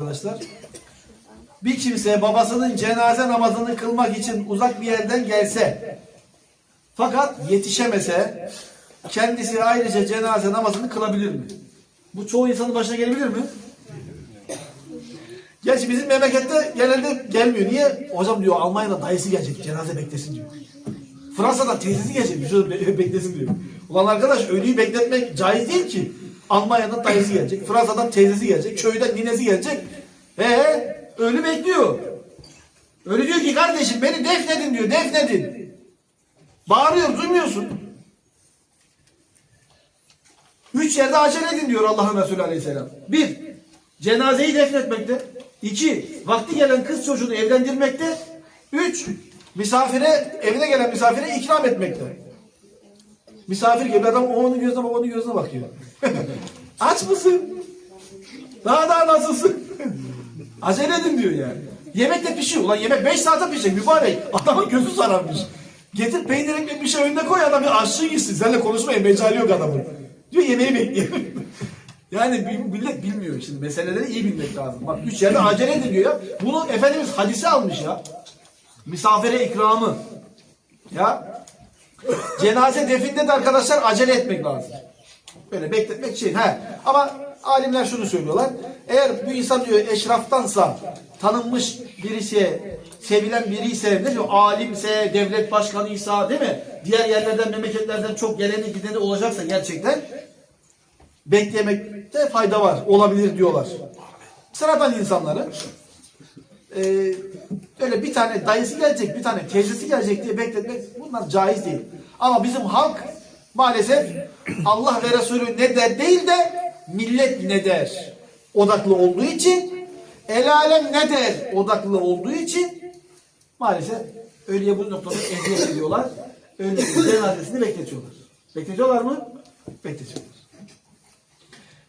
arkadaşlar. Bir kimse babasının cenaze namazını kılmak için uzak bir yerden gelse fakat yetişemese kendisi ayrıca cenaze namazını kılabilir mi? Bu çoğu insanın başına gelebilir mi? Gerçi bizim memlekette genelde gelmiyor. Niye? Hocam diyor Almanya'da dayısı gelecek cenaze beklesin diyor. Fransa'da teyzesi gelecek be- beklesin diyor. Ulan arkadaş ölüyü bekletmek caiz değil ki. Almanya'dan dayısı gelecek, Fransa'dan teyzesi gelecek, köyden ninesi gelecek. Ee, ölü bekliyor. Ölü diyor ki kardeşim beni defnedin diyor, defnedin. Bağırıyor, duymuyorsun. Üç yerde acele edin diyor Allah'ın Resulü Aleyhisselam. Bir, cenazeyi defnetmekte. İki, vakti gelen kız çocuğunu evlendirmekte. Üç, misafire, evine gelen misafire ikram etmekte. Misafir gibi adam o onun gözüne onun gözüne bakıyor. Aç mısın? Daha daha nasılsın? Acele edin diyor yani. Yemek de pişiyor. Ulan yemek 5 saate pişecek mübarek. Adamın gözü sararmış. Getir peynir ekmek bir şey önüne koy adam bir gitsin. Seninle konuşmaya mecali yok adamın. Diyor yemeği bekleyelim. yani millet bilmiyor şimdi. Meseleleri iyi bilmek lazım. Bak üç yerde acele edin diyor ya. Bunu Efendimiz hadise almış ya. Misafire ikramı. Ya. Cenaze definde de arkadaşlar acele etmek lazım. Böyle bekletmek şey. He. Ama alimler şunu söylüyorlar. Eğer bu insan diyor eşraftansa, tanınmış birisi, sevilen biri ise, ne diyor? Alimse, devlet başkanıysa, değil mi? Diğer yerlerden, memleketlerden çok geleni gideni olacaksa gerçekten beklemekte fayda var. Olabilir diyorlar. Sıradan insanları e, öyle bir tane dayısı gelecek, bir tane teyzesi gelecek diye bekletmek bunlar caiz değil. Ama bizim halk maalesef Allah ve Resulü ne der değil de millet ne der odaklı olduğu için el alem ne der odaklı olduğu için maalesef ölüye bu noktada eziyet ediyorlar. Ölünün cenazesini bekletiyorlar. Bekletiyorlar mı? Bekletiyorlar.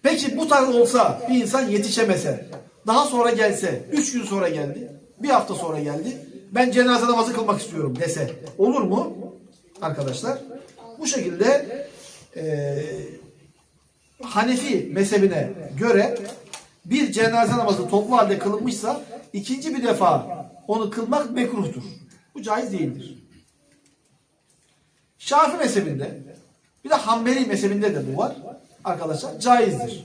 Peki bu tarz olsa bir insan yetişemese, daha sonra gelse, üç gün sonra geldi, bir hafta sonra geldi, ben cenaze namazı kılmak istiyorum dese, olur mu? Arkadaşlar, bu şekilde eee Hanefi mezhebine göre bir cenaze namazı toplu halde kılınmışsa ikinci bir defa onu kılmak mekruhtur. Bu caiz değildir. Şafi mezhebinde bir de Hanbeli mezhebinde de bu var. Arkadaşlar caizdir.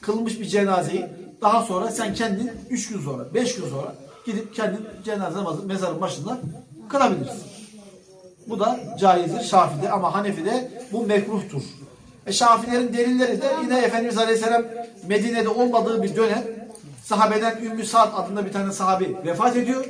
Kılmış bir cenazeyi daha sonra sen kendin 3 gün sonra, 5 gün sonra gidip kendin cenaze namazı mezarın başında kılabilirsin. Bu da caizdir Şafi'de ama Hanefi'de bu mekruhtur. E Şafilerin delilleri de yine Efendimiz Aleyhisselam Medine'de olmadığı bir dönem sahabeden Ümmü Sa'd adında bir tane sahabi vefat ediyor.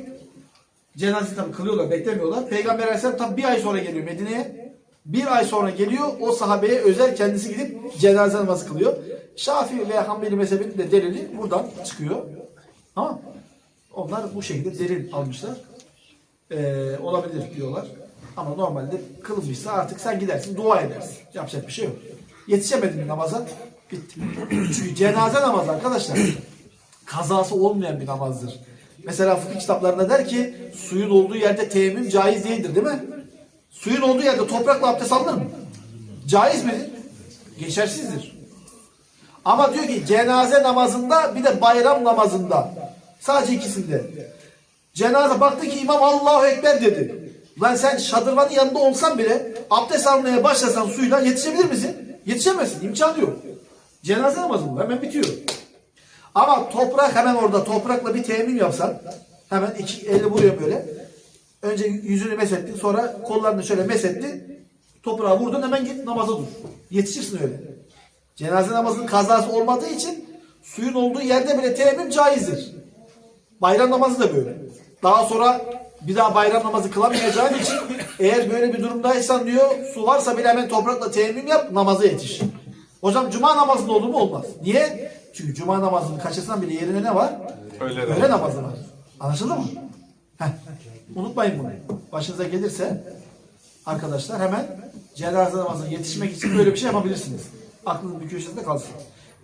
Cenaze tabi kılıyorlar, beklemiyorlar. Peygamber Aleyhisselam tam bir ay sonra geliyor Medine'ye. Bir ay sonra geliyor, o sahabeye özel kendisi gidip cenaze namazı kılıyor. Şafii ve Hanbeli mezhebinin de delili buradan çıkıyor. Tamam Onlar bu şekilde delil almışlar. Ee, olabilir diyorlar. Ama normalde kılınmışsa artık sen gidersin, dua edersin. Yapacak bir şey yok. Yetişemedin namaza? Bitti. Çünkü cenaze namazı arkadaşlar kazası olmayan bir namazdır. Mesela fıkıh kitaplarında der ki suyun olduğu yerde teyemmüm caiz değildir değil mi? Suyun olduğu yerde toprakla abdest alınır mı? Caiz midir? Geçersizdir. Ama diyor ki cenaze namazında bir de bayram namazında sadece ikisinde. Cenaze baktı ki imam Allahu Ekber dedi. Lan sen şadırvanın yanında olsan bile abdest almaya başlasan suyla yetişebilir misin? Yetişemezsin. imkanı yok. Cenaze namazı bu. Hemen bitiyor. Ama toprak hemen orada toprakla bir temin yapsan hemen iki eli vuruyor böyle. Önce yüzünü mesettin sonra kollarını şöyle mesettin. Toprağa vurdun hemen git namaza dur. Yetişirsin öyle. Cenaze namazının kazası olmadığı için suyun olduğu yerde bile teyemmüm caizdir. Bayram namazı da böyle. Daha sonra bir daha bayram namazı kılamayacağın için eğer böyle bir durumdaysan diyor su varsa bile hemen toprakla teyemmüm yap namaza yetiş. Hocam cuma namazında olur mu? Olmaz. Niye? Çünkü cuma namazını kaçırsan bile yerine ne var? Öğle Öğle namazı var. Anlaşıldı mı? Heh. Unutmayın bunu. Başınıza gelirse arkadaşlar hemen cenaze namazına yetişmek için böyle bir şey yapabilirsiniz. Aklınızın bir köşesinde kalsın.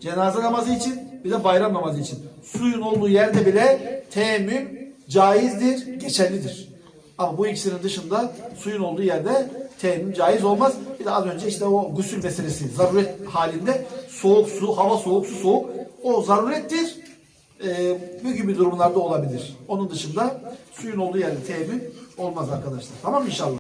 Cenaze namazı için bir de bayram namazı için. Suyun olduğu yerde bile teyemmüm caizdir, geçerlidir. Ama bu ikisinin dışında suyun olduğu yerde teyemmüm caiz olmaz. Bir de az önce işte o gusül meselesi zaruret halinde soğuk su, hava soğuk, su soğuk o zarurettir. e, bu gibi durumlarda olabilir. Onun dışında suyun olduğu yerde teyemmüm olmaz arkadaşlar. Tamam mı inşallah?